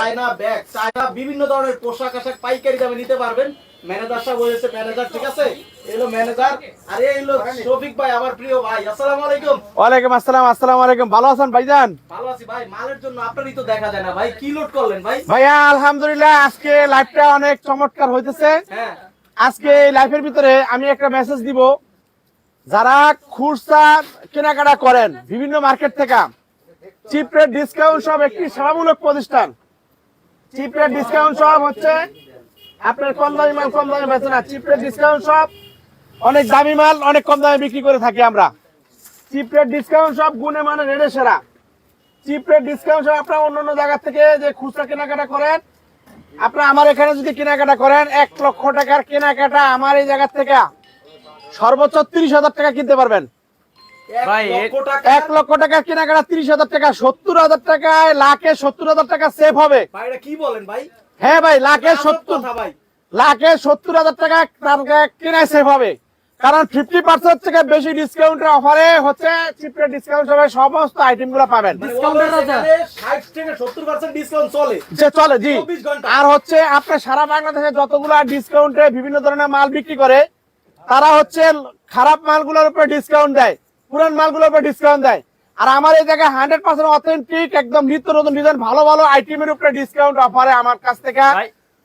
China bag China বিভিন্ন ধরনের পোশাক আশাক পাইকারি দামে নিতে পারবেন। ম্যানেজার সাহেব ম্যানেজার ঠিক আছে? এলো ম্যানেজার আর এই হলো শফিক ভাই আমার প্রিয় ভাই। আসসালামু আলাইকুম। ওয়ালাইকুম আসসালাম আসসালামু আলাইকুম। ভালো আছেন ভাইজান? ভালো আছি ভাই মালের জন্য আপনারই তো দেখা যায় না ভাই। কি লোড করলেন ভাই? ভাইয়া আলহামদুলিল্লাহ আজকে লাইভটা অনেক চমৎকার হইতেছে। হ্যাঁ। আজকে এই লাইভের ভিতরে আমি একটা মেসেজ দিব। যারা খুচরা কেনাকাটা করেন বিভিন্ন মার্কেট থেকে চিপ রেট ডিসকাউন্ট সব একটি সেবামূলক প্রতিষ্ঠান। চিপ রেট ডিসকাউন্ট সব হচ্ছে আপনার কম দামি মাল, কম দামে বেচে না। চিপ রেট ডিসকাউন্ট সব অনেক দামি মাল, অনেক কম দামে বিক্রি করে থাকি আমরা। চিপ রেট ডিসকাউন্ট সব গুণে মানে রেডে সেরা। চিপ রেট ডিসকাউন্ট সব আপনার অন্য অন্য জায়গা থেকে যে খুচরা কেনাকাটা করেন, আপনার আমার এখানে যদি কেনাকাটা করেন, এক লক্ষ টাকার কেনাকাটা আমার এই জায়গা থেকে সর্বোচ্চ তিরিশ হাজার টাকা কিনতে পারবেন। এক লক্ষ টাকা কেনাকাটা তিরিশ হাজার টাকা সত্তর হাজার টাকায় লাখে সত্তর হাজার টাকা সেভ হবে। কি বলেন ভাই? হ্যাঁ ভাই লাখে সত্তর লাখে সত্তর হাজার টাকা কেনায় সেভ হবে। কারণ ফিফটি পার্সেন্ট থেকে বেশি ডিসকাউন্টের অফারে হচ্ছে চিপের ডিসকাউন্ট হবে সমস্ত আইটেমগুলো পাবেন। মানে Discount-এর always রাজা। এখানে 60 থেকে 70% ডিসকাউন্ট চলে। যে চলে জি। আর হচ্ছে আপনার সারা বাংলাদেশে যতগুলা ডিসকাউন্টে বিভিন্ন ধরনের মাল বিক্রি করে তারা হচ্ছে খারাপ মালগুলোর উপরে ডিসকাউন্ট দেয়। পুরান মালগুলোর উপরে ডিসকাউন্ট দেয়। আর আমার এই জায়গায় হান্ড্রেড পার্সেন্ট অথেন্টিক একদম নিত্য নতুন ডিজাইন ভালো ভালো আইটেমের উপরে ডিসকাউন্ট অফারে আমার কাছ থেকে।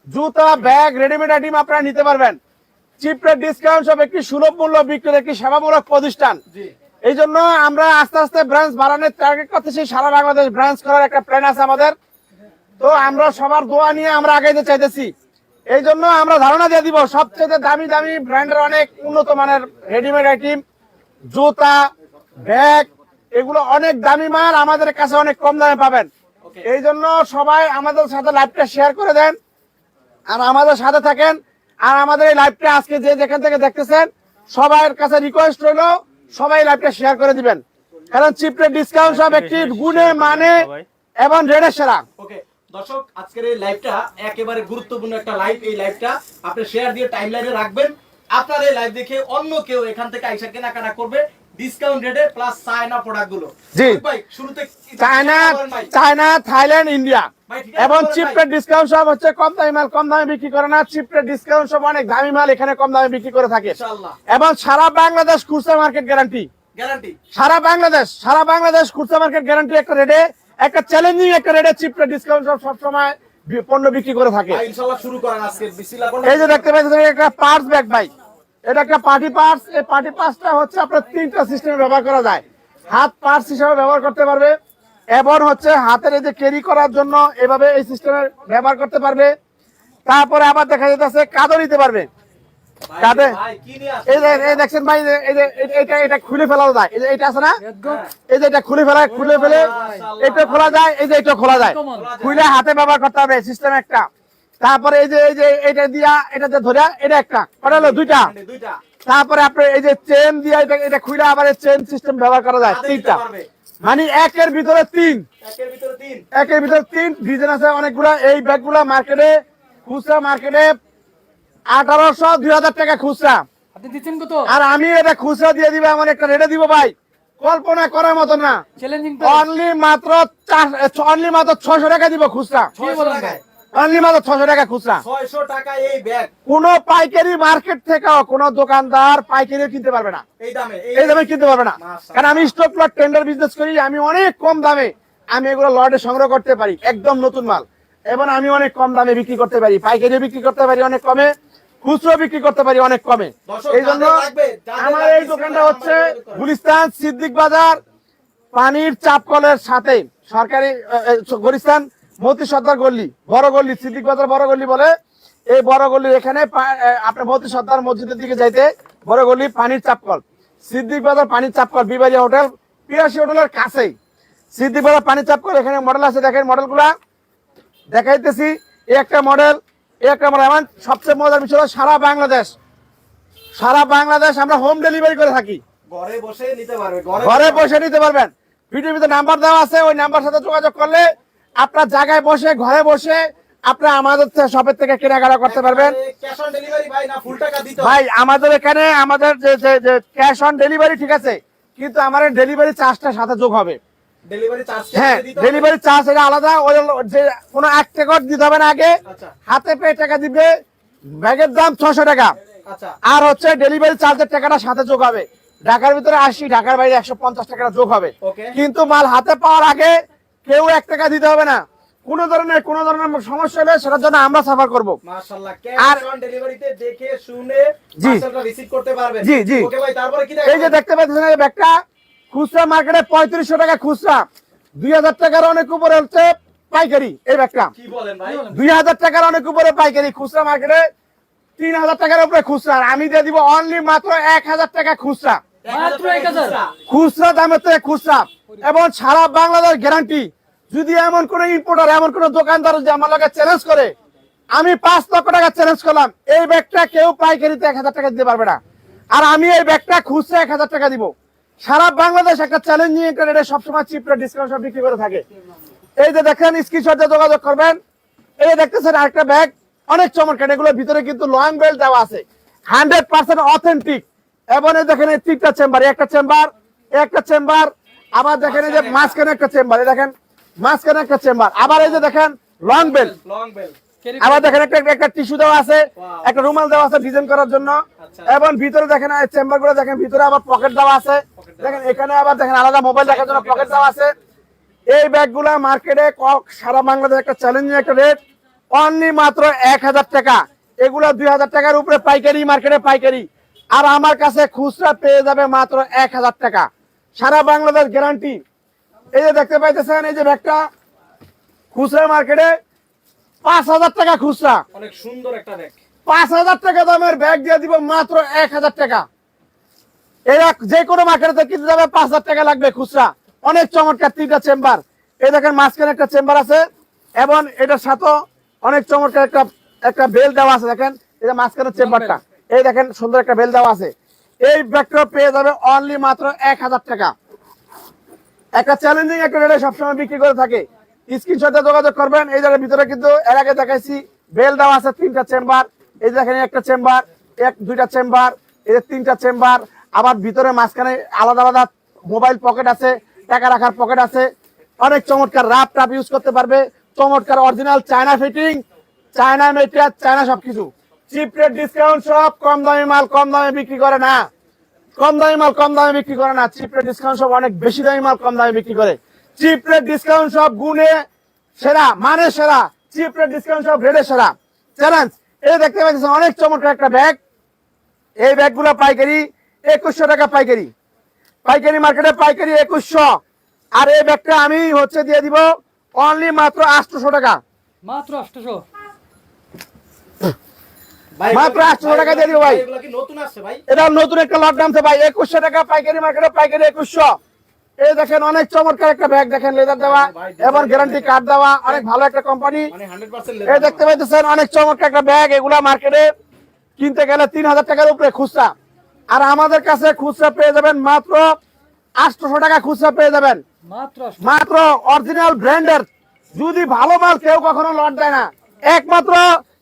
জুতা ব্যাগ রেডিমেড আইটেম আপনারা নিতে পারবেন। চিপ রেট ডিসকাউন্ট সব একটি সুলভ মূল্য বিক্রির একটি সেবামূলক প্রতিষ্ঠান। এই জন্য আমরা আস্তে আস্তে ব্রাঞ্চ বাড়ানোর টার্গেট করতেছি। সারা বাংলাদেশ ব্রাঞ্চ করার একটা প্ল্যান আছে আমাদের। তো আমরা সবার দোয়া নিয়ে আমরা আগাইতে চাইতেছি। এই জন্য আমরা ধারণা দিয়ে দিব সবচেয়ে দামি দামি ব্র্যান্ডের অনেক উন্নত মানের রেডিমেড আইটেম জুতা ব্যাগ এগুলো অনেক দামি মাল আমাদের কাছে অনেক কম দামে পাবেন। এই জন্য সবাই আমাদের সাথে লাইভটা শেয়ার করে দেন আর আমাদের সাথে থাকেন আর আমাদের এই লাইভটা আজকে যে যেখান থেকে দেখতেছেন সবার কাছে রিকোয়েস্ট রইল সবাই লাইভটা শেয়ার করে দিবেন। কারণ চিপরে ডিসকাউন্ট সব একটি গুণে মানে এবং রেডের সেরা। ওকে দর্শক আজকের এই লাইভটা একেবারে গুরুত্বপূর্ণ একটা লাইভ এই লাইভটা আপনি শেয়ার দিয়ে টাইমলাইনে রাখবেন। আপনার এই লাইভ দেখে অন্য কেউ এখান থেকে আইসা কেনাকাটা করবে ডিসকাউন্ট রেটে প্লাস চায়না প্রোডাক্ট জি। ভাই শুরুতে চায়না চায়না থাইল্যান্ড ইন্ডিয়া এবং ডিসকাউন্ট সব হচ্ছে কম দামি মাল কম দামে বিক্রি করে না। ডিসকাউন্ট সব অনেক দামি মাল এখানে কম দামে বিক্রি করে থাকে। এবং সারা বাংলাদেশ খুচরা মার্কেট গ্যারান্টি গ্যারান্টি সারা বাংলাদেশ সারা বাংলাদেশ খুচরা মার্কেট গ্যারান্টি একটা রেটে একটা চ্যালেঞ্জিং একটা রেটে চিপরে ডিসকাউন্ট সব সবসময় পণ্য বিক্রি করে থাকে। এই যে দেখতে পাচ্ছেন একটা পার্স ব্যাগ ভাই। এটা একটা পার্টি পার্স এই পার্টি পার্সটা হচ্ছে আপনার তিনটা সিস্টেমে ব্যবহার করা যায়। হাত পার্স হিসেবে ব্যবহার করতে পারবে। এবং হচ্ছে হাতের এই যে ক্যারি করার জন্য এভাবে এই সিস্টেমে ব্যবহার করতে পারবে। তারপরে আবার দেখা যেতেছে কাঁদও নিতে পারবে। কাঁধে? ভাই কি নিয়ে এই যে এই দেখছেন ভাই এই যে- এটা এটা খুলে ফেলাও যায়। এই যে এটা আছে না? এই যে এটা খুলে ফেলা খুলে ফেলে এটা খোলা যায় এই যে এটা খোলা যায়। খুলে হাতে ব্যবহার করতে হবে সিস্টেম একটা। তারপরে এই যে এই যে এটা দিয়া এটাতে ধরে এটা একটা। কটা হলো দুইটা। দুইটা তারপরে আপনি এই যে চেন দিয়া এটা এটা খুলে আবার চেন সিস্টেম ব্যবহার করা যায়। তিনটা। মানে একের ভিতরে তিন। একের ভিতরে তিন। একের ভিতরে তিন। ডিজাইন আছে অনেকগুলা। এই ব্যাগগুলা মার্কেটে খুচরা মার্কেটে আঠারোশো দুই হাজার টাকা খুচরা। আর আমি এটা খুচরা দিয়ে দিবে এমন একটা রেটে দিব ভাই। কল্পনা করার মতো না। চ্যালেঞ্জিং অনলি মাত্র অনলি মাত্র ছশো টাকা দিব খুচরা। ছয়শো টাকায়? অনলি মাত্র ছশো টাকা খুচরা। ছয়শো টাকা এই ব্যাগ কোন পাইকারি মার্কেট থেকেও কোন দোকানদার পাইকারি কিনতে পারবে না। এই দামে এই দামে কিনতে পারবে না। কারণ আমি স্টক লট টেন্ডার বিজনেস করি আমি অনেক কম দামে আমি এগুলো লটে সংগ্রহ করতে পারি একদম নতুন মাল। এবং আমি অনেক কম দামে বিক্রি করতে পারি পাইকারি বিক্রি করতে পারি অনেক কমে খুচরো বিক্রি করতে পারি অনেক কমে। এই জন্য আমার এই দোকানটা হচ্ছে। গুলিস্তান সিদ্দিক বাজার পানির চাপকলের সাথে সরকারি গুলিস্তান মতি সর্দার গল্লি বড় গল্লি সিদ্দিক বাজার বড় গল্লি বলে। এই বড় গল্লির এখানে আপনার মতি সর্দার মসজিদের দিকে যাইতে বড় গল্লি পানির চাপকল। সিদ্দিক বাজার পানির চাপকল বিবারিয়া হোটেল পিরাশি হোটেলের কাছেই। সিদ্দিক বাজার পানির চাপকল এখানে মডেল আছে দেখেন মডেলগুলা দেখাইতেছি এই একটা মডেল এই একটা মডেল এমন সবচেয়ে মজার বিষয় হলো সারা বাংলাদেশ। সারা বাংলাদেশ আমরা হোম ডেলিভারি করে থাকি। ঘরে বসে নিতে পারবেন ঘরে বসে নিতে পারবেন। পৃথিবীতে নাম্বার দেওয়া আছে ওই নাম্বার সাথে যোগাযোগ করলে আপনার জায়গায় বসে ঘরে বসে আপনার আমাদের শপের থেকে কেনাকাটা করতে পারবেন। ভাই আমাদের এখানে আমাদের যে ক্যাশ অন ডেলিভারি ঠিক আছে কিন্তু আমার ডেলিভারি চার্জটা সাথে যোগ হবে। হ্যাঁ ডেলিভারি চার্জ এটা আলাদা ওই যে কোনো এক টাকা দিতে হবে না আগে। আচ্ছা। হাতে পেয়ে টাকা দিবে ব্যাগের দাম ছশো টাকা। আচ্ছা। আর হচ্ছে ডেলিভারি চার্জের টাকাটা সাথে যোগ হবে। ঢাকার ভিতরে আশি ঢাকার বাইরে একশো পঞ্চাশ টাকাটা যোগ হবে। কিন্তু মাল হাতে পাওয়ার আগে কেউ এক টাকা দিতে হবে না। কোনো ধরনের কোনো ধরনের সমস্যা হলে সেটার জন্য আমরা সাফার করব। মাশাআল্লাহ আর- ডেলিভারিতে দেখে শুনে জি। রিসিভ করতে পারবেন। জি, জি। ওকে ভাই তারপরে কি এই যে দেখতে পাচ্ছেন এই ব্যাগটা খুচরা মার্কেটে পঁয়ত্রিশশো টাকা খুচরা। দুই হাজার টাকার অনেক উপরে হচ্ছে পাইকারি এই ব্যাগটা। কি বলেন ভাই? দুই হাজার টাকার অনেক উপরে পাইকারি খুচরা মার্কেটে তিন হাজার টাকার উপরে খুচরা। আর আমি দিয়ে দিব অনলি মাত্র এক হাজার টাকা খুচরা। মাত্র 1000 খুচরা দামের থেকে খুচরা। এবং সারা বাংলাদেশ গ্যারান্টি যদি এমন কোন ইম্পোর্টার এমন কোন দোকানদার যে আমার লগে চ্যালেঞ্জ করে, আমি পাঁচ লক্ষ টাকা চ্যালেঞ্জ করলাম, এই ব্যাগটা কেউ পাইকারিতে এক হাজার টাকা দিতে পারবে না। আর আমি এই ব্যাগটা খুচরা এক হাজার টাকা দিব। সারা বাংলাদেশ একটা চ্যালেঞ্জিং রেটে সবসময় চিপ রেট ডিসকাউন্ট সব বিক্রি করে থাকে। এই যে দেখেন স্ক্রিনশট যোগাযোগ করবেন। এই দেখতেছেন আরেকটা ব্যাগ অনেক চমৎকার। এগুলোর ভিতরে কিন্তু লং বেল্ট দেওয়া আছে। হান্ড্রেড পার্সেন্ট অথেন্টিক এবং এই দেখেন, এই তিনটা চেম্বার একটা চেম্বার একটা চেম্বার আবার দেখেন এই যে মাঝখানে একটা চেম্বার এই দেখেন মাঝখানে একটা চেম্বার। আবার এই যে দেখেন লং বেল লং বেল আবার দেখেন একটা একটা টিস্যু দেওয়া আছে একটা রুমাল দেওয়া আছে ডিজাইন করার জন্য। আচ্ছা। এবং ভিতরে দেখেন চেম্বারগুলো দেখেন ভিতরে আবার পকেট দেওয়া আছে। দেখেন এখানে আবার দেখেন আলাদা মোবাইল দেখার জন্য পকেট দেওয়া আছে। এই ব্যাগগুলা মার্কেটে সারা বাংলাদেশ একটা চ্যালেঞ্জিং একটা রেট অনলি মাত্র এক হাজার টাকা। এগুলা দুই হাজার টাকার উপরে পাইকারি মার্কেটে পাইকারি। আর আমার কাছে খুচরা পেয়ে যাবে মাত্র এক হাজার টাকা। সারা বাংলাদেশ গ্যারান্টি এই যে দেখতে পাইতেছেন এই যে ব্যাগটা খুচরা মার্কেটে পাঁচ হাজার টাকা খুচরা। অনেক সুন্দর একটা ব্যাগ। পাঁচ হাজার টাকা দামের ব্যাগ দিয়ে দিব মাত্র এক হাজার টাকা। এরা যে কোনো মার্কেটে কিনতে যাবে পাঁচ হাজার টাকা লাগবে খুচরা। অনেক চমৎকার তিনটা চেম্বার এই দেখেন মাঝখানে একটা চেম্বার আছে এবং এটার সাথে অনেক চমৎকার একটা একটা বেল দেওয়া আছে দেখেন। এই যে মাঝখানের চেম্বারটা এই দেখেন সুন্দর একটা বেল দেওয়া আছে। এই ব্যাগটা পেয়ে যাবে অনলি মাত্র এক হাজার টাকা। একটা চ্যালেঞ্জিং একটা রেটে সবসময় বিক্রি করে থাকে। স্ক্রিনশটে যোগাযোগ করবেন। এই জায়গার ভিতরে কিন্তু এর আগে দেখাইছি বেল দেওয়া আছে তিনটা চেম্বার এই দেখেন একটা চেম্বার এক, দুইটা চেম্বার এই যে তিনটা চেম্বার আবার ভিতরে মাঝখানে আলাদা আলাদা মোবাইল পকেট আছে, টাকা রাখার পকেট আছে। অনেক চমৎকার রাপ টাপ ইউজ করতে পারবে। চমৎকার original China fitting China material China সবকিছু। চিপ রেট ডিসকাউন্ট সব কম দামি মাল, কম দামে বিক্রি করে না। কম দামি মাল, কম দামে বিক্রি করে না। চিপ রেট ডিসকাউন্ট সব অনেক বেশি দামি মাল, কম দামে বিক্রি করে। চিপ রেট ডিসকাউন্ট সব গুণে সেরা মানে সেরা। চিপ রেট ডিসকাউন্ট সব রেটে সেরা। চ্যালেঞ্জ এই দেখতে পাচ্ছেন, অনেক চমৎকার একটা ব্যাগ এই ব্যাগগুলো পাইকারি, একুশশো টাকা পাইকারি। পাইকারি মার্কেটে পাইকারি একুশশো। আর এই ব্যাগটা আমি হচ্ছে দিয়ে দিব অনলি মাত্র আটশোশো টাকা। মাত্র 800 ভাই মাত্র 800 টাকা দিয়ে দিও ভাই। এগুলো কি নতুন আসছে ভাই? এটা নতুন একটা লট নামছে ভাই একুশশো টাকা পাইকারি মার্কেটে পাইকারি একুশশো। এই দেখেন অনেক চমৎকার একটা ব্যাগ দেখেন লেদার দেওয়া এবং গ্যারান্টি কার্ড দেওয়া অনেক ভালো একটা কোম্পানি মানে 100% এই দেখতে পাইতেছেন অনেক চমৎকার একটা ব্যাগ এগুলা মার্কেটে কিনতে গেলে তিন হাজার টাকার উপরে খুচরা। আর আমাদের কাছে খুচরা পেয়ে যাবেন মাত্র আটশোশো টাকা খুচরা পেয়ে যাবেন। মাত্র 800 মাত্র অরিজিনাল ব্র্যান্ডের যদি ভালো মাল কেউ কখনো লট দেয় না। একমাত্র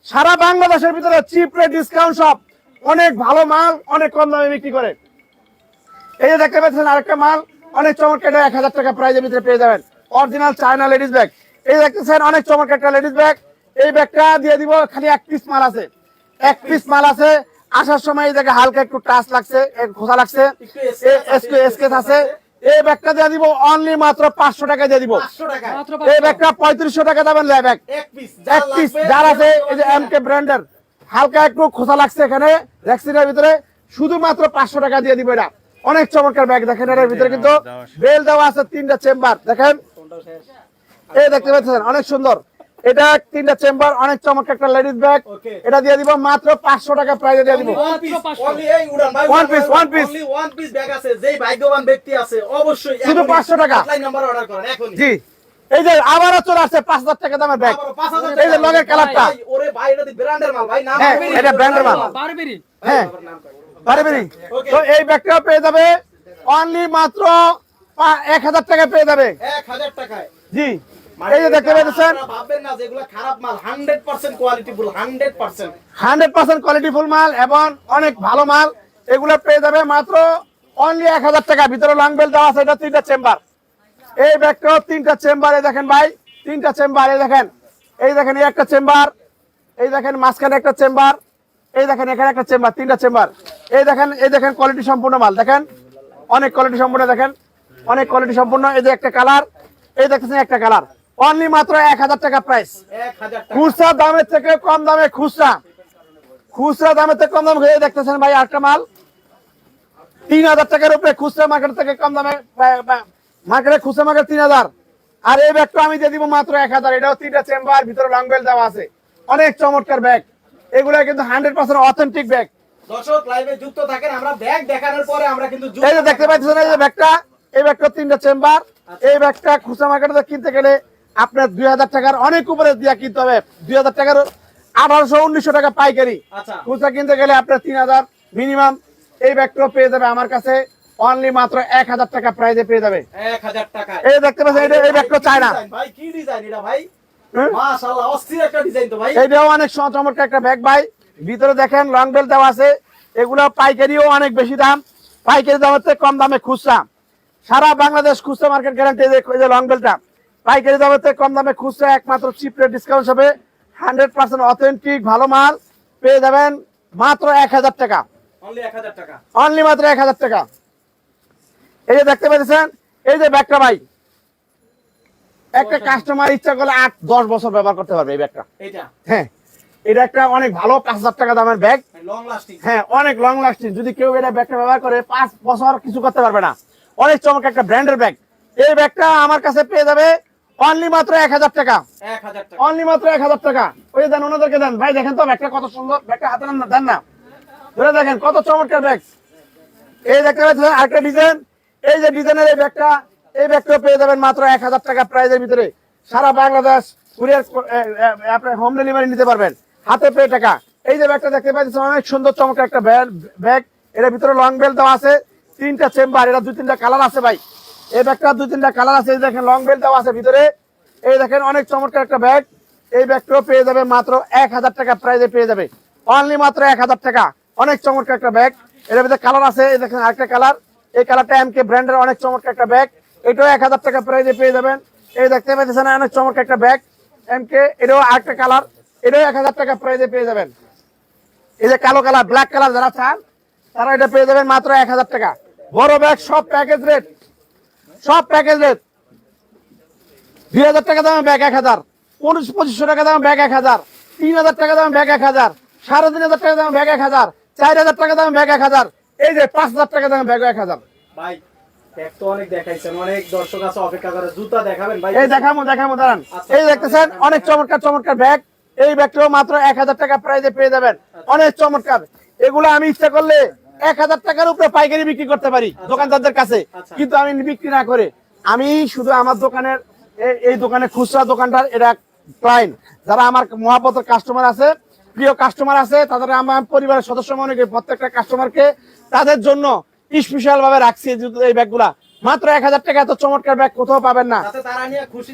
সারা বাংলাদেশের ভিতরে চিপ রেট ডিসকাউন্ট সব অনেক ভালো মাল, অনেক কম দামে বিক্রি করে। এই যে দেখতে পাচ্ছেন আরেকটা মাল, অনেক চমৎকার এক হাজার টাকা প্রাইজের ভিতরে পেয়ে যাবেন। অরিজিনাল চায়না লেডিস ব্যাগ এই দেখতেছেন অনেক চমৎকার একটা লেডিস ব্যাগ এই ব্যাগটা দিয়ে দিব, খালি এক পিস মাল আছে। এক পিস মাল আছে। আসার সময় এই জায়গায় হালকা একটু টাচ লাগছে খোসা লাগছে। স্কেচ আছে। এই ব্যাগটা দিয়ে দিব অনলি মাত্র পাঁচশো টাকা দিয়ে দিব। 500 টাকা মাত্র এই 500 ব্যাগটা পঁয়ত্রিশশো টাকা ল্যাব ব্যাগ। এক পিস যার আছে এই যে এম কে ব্র্যান্ডের হালকা একটু খোসা লাগছে এখানে ভ্যাকসিনের ভিতরে। শুধুমাত্র পাঁচশো টাকা দিয়ে দিব এটা। অনেক চমৎকার ব্যাগ দেখেন এটার ভিতরে কিন্তু বেল দেওয়া আছে তিনটা চেম্বার। দেখেন? এই দেখতে পাচ্ছেন অনেক সুন্দর। এটা তিনটা চেম্বার অনেক চমৎকার একটা লেডিস ব্যাগ এটা দিয়ে দিব মাত্র পাঁচশো টাকা প্রাইজে দিয়ে দিব। ওয়ান পিস মাত্র 500 only এই উড়ান ভাই One piece, one piece. only one piece bag আছে। যেই ভাগ্যবান ব্যক্তি আছে অবশ্যই শুধু 500 টাকা। লাইন নাম্বার অর্ডার করেন এখনই। জি। এই যে আবারও চলে আসছে পাঁচ হাজার টাকা দামের ব্যাগ এই যে। লগের কালারটা ওরে ভাই এটা ব্র্যান্ডের মাল ভাই নাম হ্যাঁ, এটা মাল। বারবেরি। হ্যাঁ। তো এই ব্যাগটা পেয়ে যাবে অনলি মাত্র এক হাজার টাকা পেয়ে যাবে। 1000 টাকায়। জি। এই যে দেখতে পাচ্ছেন? ভাববেন না যেগুলো খারাপ মাল 100% quality full 100% hundred percent quality full মাল এবং অনেক ভালো মাল এগুলো পেয়ে যাবে মাত্র অনলি এক হাজার টাকা। ভিতরে লং বেল দেওয়া আছে এটা তিনটা চেম্বার এই ব্যাগটাও তিনটা চেম্বারে দেখেন ভাই তিনটা চেম্বারে দেখেন। এই দেখেন এই একটা চেম্বার এই দেখেন মাঝখানে একটা চেম্বার এই দেখেন এখানে একটা চেম্বার তিনটা চেম্বার এই দেখেন এই দেখেন কোয়ালিটি সম্পূর্ণ মাল দেখেন। অনেক কোয়ালিটি সম্পূর্ণ দেখেন। অনেক কোয়ালিটি সম্পূর্ণ এই যে একটা কালার এই দেখতেছেন একটা কালার অনলি মাত্র এক হাজার টাকা প্রাইস খুচরা দামের থেকে কম দামে খুচরা। খুচরা দামের থেকে কম দামে দেখতেছেন ভাই একটা মাল। তিন হাজার টাকার উপরে খুচরা মার্কেট থেকে কম দামে মার্কেটে খুচরা মার্কেট তিন হাজার। আর এই ব্যাগটা আমি দিয়ে দিব মাত্র এক হাজার। এটাও তিনটা চেম্বার ভিতরে লং বেল দেওয়া আছে। অনেক চমৎকার ব্যাগ এগুলো কিন্তু হান্ড্রেড পার্সেন্ট অথেন্টিক ব্যাগ দর্শক লাইভে যুক্ত থাকেন। আমরা ব্যাগ দেখানোর পরে আমরা কিন্তু এই যে দেখতে পাচ্ছেন এই যে ব্যাগটা এই ব্যাগটা তিনটা চেম্বার এই ব্যাগটা খুচরা মার্কেটে কিনতে গেলে আপনার দুই হাজার টাকার অনেক উপরে দিয়ে কিনতে হবে। দুই হাজার টাকার আঠারোশো উনিশশো টাকা পাইকারি। আচ্ছা। খুচরা কিনতে গেলে আপনার তিন হাজার মিনিমাম। এই ব্যাগটাও পেয়ে যাবে আমার কাছে। অনলি মাত্র এক হাজার টাকা প্রাইজে পেয়ে যাবে। এই দেখতে পাচ্ছেন এটা এই ব্যাগটা চায় না ভাই কি ডিজাইন এটা ভাই? হুম? মাশাআল্লাহ অস্থির একটা ডিজাইন তো ভাই। এইটাও অনেক চমৎকার একটা ব্যাগ ভাই। ভিতরে দেখেন লং বেল দেওয়া আছে। এগুলো পাইকারিও অনেক বেশি দাম। পাইকারি দামের থেকে কম দামে খুচরা। সারা বাংলাদেশ খুচরা মার্কেট গ্যারান্টি লং বেলটা পাইকারি থেকে কম দামে খুচরা একমাত্র চিপ রেট ডিসকাউন্ট হবে হান্ড্রেড পার্সেন্ট অথেন্টিক ভালো মাল পেয়ে যাবেন মাত্র এক হাজার টাকা। অনলি মাত্র এক হাজার টাকা। এই যে দেখতে পাচ্ছেন এই যে ব্যাগটা ভাই একটা কাস্টমার ইচ্ছা করলে আট দশ বছর ব্যবহার করতে পারবে এই ব্যাগটা। হ্যাঁ এটা একটা অনেক ভালো পাঁচ হাজার টাকা দামের ব্যাগ। হ্যাঁ অনেক লং লাস্টিং যদি কেউ এটা ব্যাগটা ব্যবহার করে পাঁচ বছর কিছু করতে পারবে না। অনেক চমৎকার একটা ব্র্যান্ডের ব্যাগ এই ব্যাগটা আমার কাছে পেয়ে যাবে অনলি মাত্র এক হাজার টাকা। অনলি মাত্র এক হাজার টাকা। ওই দেন ওনাদেরকে দেন। ভাই দেখেন তো ব্যাগটা কত সুন্দর। ব্যাগটা হাতে না দেন না। ধরে দেখেন কত চমৎকার ব্যাগ। এই দেখতে পাচ্ছেন আরেকটা ডিজাইন এই যে ডিজাইনের এই ব্যাগটা এই ব্যাগটা পেয়ে যাবেন মাত্র এক হাজার টাকা প্রাইজের ভিতরে। সারা বাংলাদেশ কুরিয়ার আপনার হোম ডেলিভারি নিতে পারবেন। হাতে পেয়ে টাকা। এই যে ব্যাগটা দেখতে পাচ্ছেন অনেক সুন্দর চমৎকার একটা ব্যাগ এটার ভিতরে লং বেল দেওয়া আছে। তিনটা চেম্বার এটা দুই তিনটা কালার আছে ভাই। এই ব্যাগটা দুই তিনটা কালার আছে, এই দেখেন লং বেল দেওয়া আছে ভিতরে। এই দেখেন অনেক চমৎকার একটা ব্যাগ। এই ব্যাগটাও পেয়ে যাবে মাত্র এক হাজার টাকা প্রাইজে পেয়ে যাবে। অনলি মাত্র এক হাজার টাকা। অনেক চমৎকার একটা ব্যাগ। এর ভিতরে কালার আছে, এই দেখেন আরেকটা কালার। এই কালারটা এমকে ব্র্যান্ডের অনেক চমৎকার একটা ব্যাগ। এটাও এক হাজার টাকা প্রাইজে পেয়ে যাবেন। এই দেখতে পাচ্ছেন অনেক চমৎকার একটা ব্যাগ। এমকে এটাও আরেকটা কালার। এটাও এক হাজার টাকা প্রাইজে পেয়ে যাবেন। এই যে কালো কালার ব্ল্যাক কালার যারা চান, তারা এটা পেয়ে যাবেন মাত্র এক হাজার টাকা। বড় ব্যাগ, সব প্যাকেজ রেট সব প্যাকেজ রেট দুই হাজার টাকা দামে ব্যাগ এক হাজার। পঁচিশ পঁচিশশো টাকা দামে ব্যাগ এক হাজার। তিন হাজার টাকা দামে ব্যাগ এক হাজার। সাড়ে তিন হাজার টাকা দামে ব্যাগ এক হাজার। চার হাজার টাকা দামে ব্যাগ এক হাজার। এই যে পাঁচ হাজার টাকা দামে ব্যাগ এক হাজার। ভাই চমৎকার চমৎকার ব্যাগ এই ব্যাগটাও মাত্র এক হাজার টাকা প্রাইজে পেয়ে যাবেন। অনেক চমৎকার। এগুলো আমি ইচ্ছা করলে এক হাজার টাকার উপরে পাইকারি বিক্রি করতে পারি দোকানদারদের কাছে। আচ্ছা। কিন্তু আমি বিক্রি না করে আমি শুধু আমার দোকানের এই- দোকানে খুচরা দোকানটার এটা ক্লায়েন্ট যারা আমার মহাপতের কাস্টমার আছে প্রিয় কাস্টমার আছে তাদের আমার পরিবারের সদস্য মনে করি প্রত্যেকটা কাস্টমারকে তাদের জন্য স্পেশাল ভাবে রাখছি এই ব্যাগগুলা মাত্র এক হাজার টাকা এত চমৎকার ব্যাগ কোথাও পাবেন না। তারা নিয়ে খুশি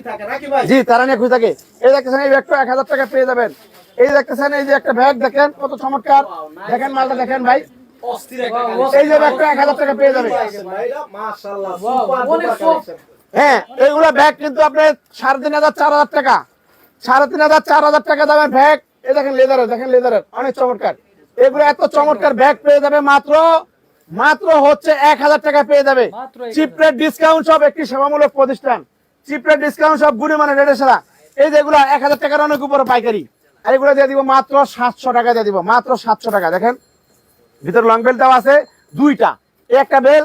জি তারা নিয়ে খুঁজে থাকে। এই দেখতেছেন এই ব্যাগটা এক হাজার টাকা পেয়ে যাবেন। এই দেখতেছেন এই যে একটা ব্যাগ দেখেন কত চমৎকার। দেখেন মালটা দেখেন ভাই। অস্থির একটা Wow, collection। এই যে ব্যাগটা এক হাজার টাকা পেয়ে যাবে। ভাই, এটা মাশাআল্লাহ Wow, সুপার অনেক ডুপার soft। collection। হ্যাঁ এইগুলা ব্যাগ কিন্তু আপনার সাড়ে তিন হাজার চার হাজার টাকা। সাড়ে তিন হাজার চার হাজার টাকা দামের ব্যাগ। এই দেখেন লেদারের দেখেন লেদারের অনেক চমৎকার। এগুলো এত চমৎকার ব্যাগ পেয়ে যাবে মাত্র মাত্র হচ্ছে এক হাজার টাকা পেয়ে যাবে। মাত্র এক চিপ রেট ডিসকাউন্ট সব একটি সেবামূলক প্রতিষ্ঠান। চিপ রেট ডিসকাউন্ট সব গুণে মানে রেটে ছাড়া এই যেগুলো এক হাজার টাকার অনেক উপরে পাইকারি। আর এগুলো দিয়ে দিব মাত্র সাতশো টাকা দিয়ে দিব মাত্র সাতশো টাকা। দেখেন ভিতরে লং বেল দেওয়া আছে দুইটা। এই একটা বেল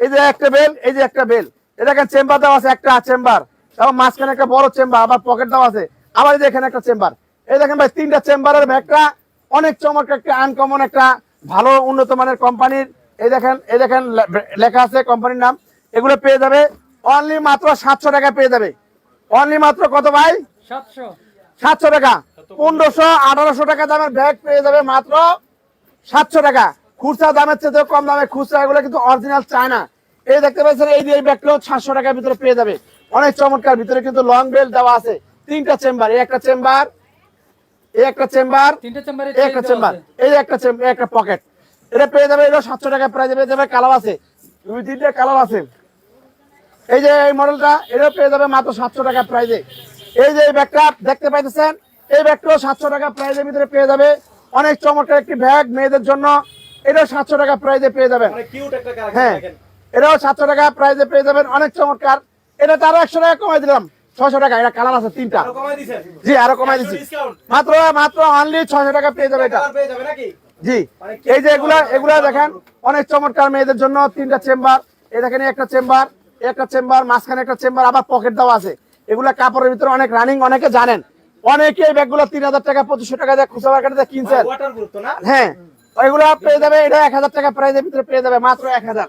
এই যে একটা বেল এই যে একটা বেল দেখেন চেম্বার দেওয়া আছে একটা চেম্বার তারপর মাঝখানে একটা বড় চেম্বার আবার পকেট দেওয়া আছে। আবার এই যে এখানে একটা চেম্বার এই দেখেন ভাই তিনটা চেম্বারের ব্যাগটা অনেক চমৎকার একটা আনকমন একটা ভালো উন্নত মানের কোম্পানির এই দেখেন এই দেখেন লেখা আছে কোম্পানির নাম। এগুলো পেয়ে যাবে অনলি মাত্র সাতশো টাকা পেয়ে যাবে। অনলি মাত্র কত ভাই? সাতশো। সাতশো টাকা। পনেরোশো আঠারোশো টাকা দামের ব্যাগ পেয়ে যাবে মাত্র সাতশো টাকা। খুচরা দামের চেয়ে কম দামে খুচরা এগুলো কিন্তু অরিজিনাল চায় না এই দেখতে পাচ্ছেন এই এই ব্যাগটাও সাতশো টাকার ভিতরে পেয়ে যাবে। অনেক চমৎকার ভিতরে কিন্তু লং বেল্ট দেওয়া আছে। তিনটা চেম্বার এই একটা চেম্বার এই একটা চেম্বার এই একটা চেম্বার এই একটা চেম্বার একটা পকেট এটা পেয়ে যাবে এটা সাতশো টাকা প্রাইজে পেয়ে যাবে কালার আছে। দুই তিনটে কালার আছে। এই যে এই মডেলটা এটা পেয়ে যাবে মাত্র সাতশো টাকা প্রাইজে এই যে এই ব্যাগটা দেখতে পাইতেছেন? এই ব্যাগটাও সাতশো টাকা প্রাইজের ভিতরে পেয়ে যাবে। অনেক চমৎকার একটি ব্যাগ মেয়েদের জন্য। এটাও সাতশো টাকা প্রাইজে পেয়ে যাবেন। মানে হ্যাঁ এটাও সাতশো টাকা প্রাইজে পেয়ে যাবেন। অনেক চমৎকার। এটা তার একশো টাকা কমাই দিলাম। ছশো টাকা এটা কালার আছে তিনটা। জি আরও কমাই দিচ্ছি মাত্র মাত্র অনলি ছশো টাকা পেয়ে যাবে এটা। জি। এই যে এগুলা এগুলা দেখেন অনেক চমৎকার মেয়েদের জন্য তিনটা চেম্বার এই দেখেন একটা চেম্বার একটা চেম্বার মাঝখানে একটা চেম্বার আবার পকেট দেওয়া আছে। এগুলা কাপড়ের ভিতরে অনেক রানিং অনেকে জানেন। অনেকে এই ব্যাগগুলো তিন হাজার টাকা পঁচিশশো টাকা দিয়ে খুচরা মার্কেটে কিনছেন। ওয়াটার প্রুফ তো না? হ্যাঁ ওইগুলা পেয়ে যাবে এটা এক হাজার টাকা প্রাইজের ভিতরে পেয়ে যাবে মাত্র এক হাজার।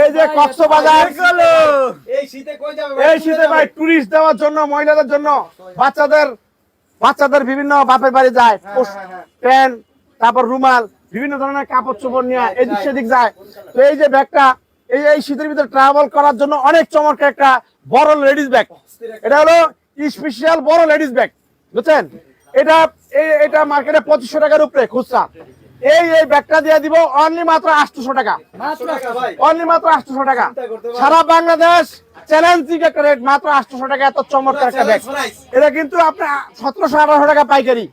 এই যে কক্সবাজার এই শীতে কই যাবে এই শীতে ভাই টুরিস্ট দেওয়ার জন্য মহিলাদের জন্য বাচ্চাদের বাচ্চাদের বিভিন্ন বাপের বাড়ি যায় প্যান্ট তারপর রুমাল বিভিন্ন ধরনের কাপড় চোপড় নিয়ে এদিক সেদিক যায়। তো এই যে ব্যাগটা এই এই শীতের ভিতরে ট্রাভেল করার জন্য অনেক চমৎকার একটা বড় লেডিস ব্যাগ এটা হলো স্পেশাল বড় লেডিস ব্যাগ বুঝছেন? এটা এটা মার্কেটে পঁচিশশো টাকার উপরে খুচরা। এই এই ব্যাগটা দিয়ে দিব অনলি মাত্র আটশোশো টাকা। অনলি মাত্র আটশোশো টাকা। সারা বাংলাদেশ চ্যালেঞ্জিং একটা রেট মাত্র আটশোশো টাকা এত চমৎকার একটা ব্যাগ এটা কিন্তু আপনার সতেরোশো আঠারোশো টাকা পাইকারি।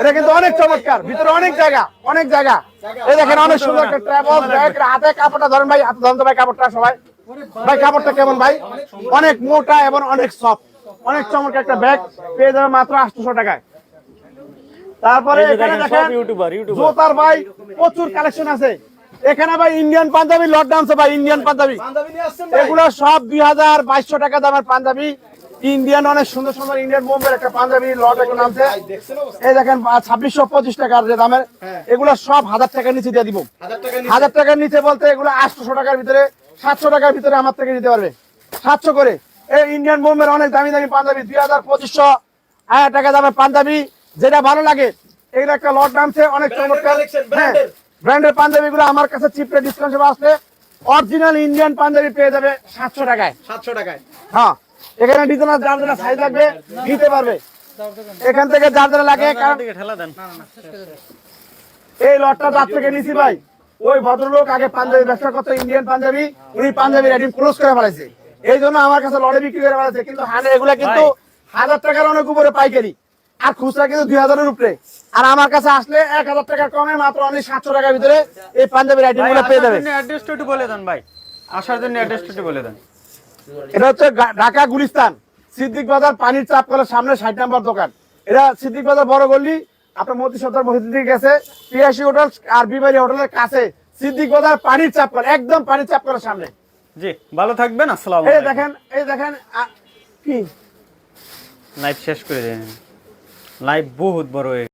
এটা কিন্তু অনেক চমৎকার ভিতরে অনেক জায়গা অনেক জায়গা। এই দেখেন অনেক সুন্দর একটা ট্রাভেল ব্যাগ হাতে কাপড়টা ধরেন ভাই হাতে ধরেন তো ভাই কাপড়টা সবাই। ভাই কাপড়টা কেমন ভাই? অনেক মোটা এবং অনেক সফট অনেক চমৎকার একটা ব্যাগ পেয়ে যাবে মাত্র আটশোশো টাকায়। তারপরে এখানে দেখেন জোতার ভাই প্রচুর কালেকশন আছে। এখানে ভাই ইন্ডিয়ান পাঞ্জাবি লট ডান্স ভাই ইন্ডিয়ান পাঞ্জাবি এগুলো সব দুই হাজার বাইশশো টাকা দামের পাঞ্জাবি ইন্ডিয়ান অনেক সুন্দর সুন্দর ইন্ডিয়ান বোম্বের একটা পাঞ্জাবি লট এখন নামছে এই দেখেন ছাব্বিশশো পঁচিশ টাকার যে দামের এগুলো সব হাজার টাকার নিচে দিয়ে দিব। হাজার হাজার টাকার নিচে বলতে এগুলো আটশো টাকার ভিতরে সাতশো টাকার ভিতরে আমার থেকে দিতে পারবে। সাতশো করে। এই ইন্ডিয়ান বোম্বের অনেক দামি দামি পাঞ্জাবি দুই হাজার পঁচিশশো হাজার টাকা দামের পাঞ্জাবি যেটা ভালো লাগে এগুলো একটা লট নামছে অনেক চমৎকার। ব্র্যান্ডের পাঞ্জাবি গুলো আমার কাছে চিপ রেট ডিসকাউন্ট হিসেবে আসলে অরিজিনাল ইন্ডিয়ান পাঞ্জাবি পেয়ে যাবে সাতশো টাকায়। সাতশো টাকায়। হ্যাঁ এখানে ডিজাইনার যার যারা সাইজ লাগবে নিতে পারবে। এখান থেকে যার যারা লাগে কারণ এই লটটা যার থেকে নিছি ভাই ওই ভদ্রলোক আগে পাঞ্জাবি ব্যবসা করতো ইন্ডিয়ান পাঞ্জাবি উনি পাঞ্জাবি রেডিম ক্লোজ করে ফেলাইছে। এই জন্য আমার কাছে লটে বিক্রি করে ফেলাইছে কিন্তু হানে এগুলা কিন্তু হাজার টাকার অনেক উপরে পাইকারি। আর খুচরা কিন্তু দুই হাজারের উপরে। আর আমার কাছে আসলে এক হাজার টাকার কমে মাত্র অনলি সাতশো টাকার ভিতরে এই পাঞ্জাবি রাইডিংগুলো পেয়ে যাবে। অ্যাড্রেসটা একটু বলে দেন ভাই। আসার জন্য অ্যাড্রেসটা একটু বলে দেন। এটা হচ্ছে ঢাকা গুলিস্তান সিদ্দিক বাজার পানির চাপ কলের সামনে ষাট নাম্বার দোকান। এটা সিদ্দিক বাজার বড় গল্লি আপনার মতি সত্তর মসজিদ দিকে গেছে। পিয়াসি হোটেল আর বিবাড়ি হোটেলের কাছে সিদ্দিক বাজার পানির চাপ কল একদম পানির চাপ কলের সামনে। জি ভালো থাকবেন আসসালাম এই দেখেন এই দেখেন কি? লাইভ শেষ করে দেন। লাইভ বহুত বড় হয়ে